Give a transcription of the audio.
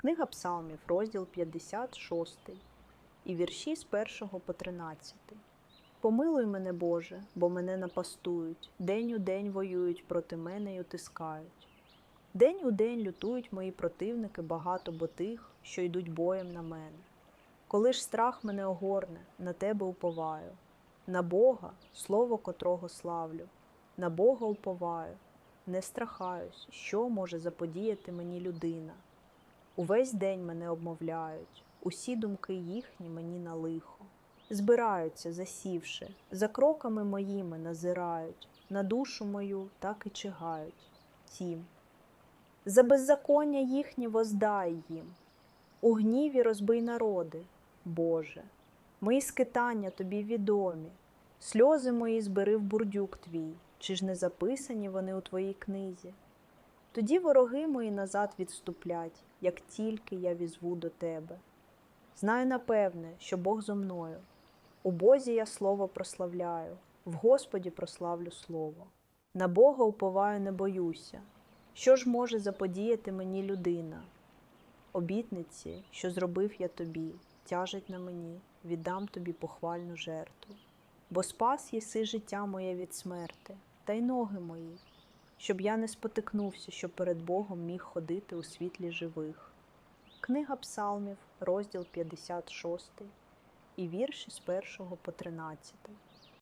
Книга Псалмів, розділ 56, і вірші з 1 по 13. Помилуй мене, Боже, бо мене напастують, день у день воюють проти мене й утискають. День у день лютують мої противники багато бо тих, що йдуть боєм на мене. Коли ж страх мене огорне, на тебе уповаю, на Бога, слово котрого славлю, на Бога уповаю, не страхаюсь, що може заподіяти мені людина. Увесь день мене обмовляють, усі думки їхні мені на лихо. Збираються, засівши, за кроками моїми назирають, на душу мою так і чигають. Тім. За беззаконня їхнє воздай їм, у гніві розбий народи, Боже. Мої скитання тобі відомі, сльози мої збери в бурдюк твій, чи ж не записані вони у твоїй книзі? Тоді вороги мої назад відступлять, як тільки я візву до тебе. Знаю напевне, що Бог зо мною. У Бозі я слово прославляю, в Господі прославлю слово. На Бога уповаю не боюся. Що ж може заподіяти мені людина? Обітниці, що зробив я тобі, тяжать на мені, віддам тобі похвальну жертву. Бо спас єси життя моє від смерти, та й ноги мої, щоб я не спотикнувся, що перед Богом міг ходити у світлі живих. Книга Псалмів, розділ 56, і вірші з 1 по 13.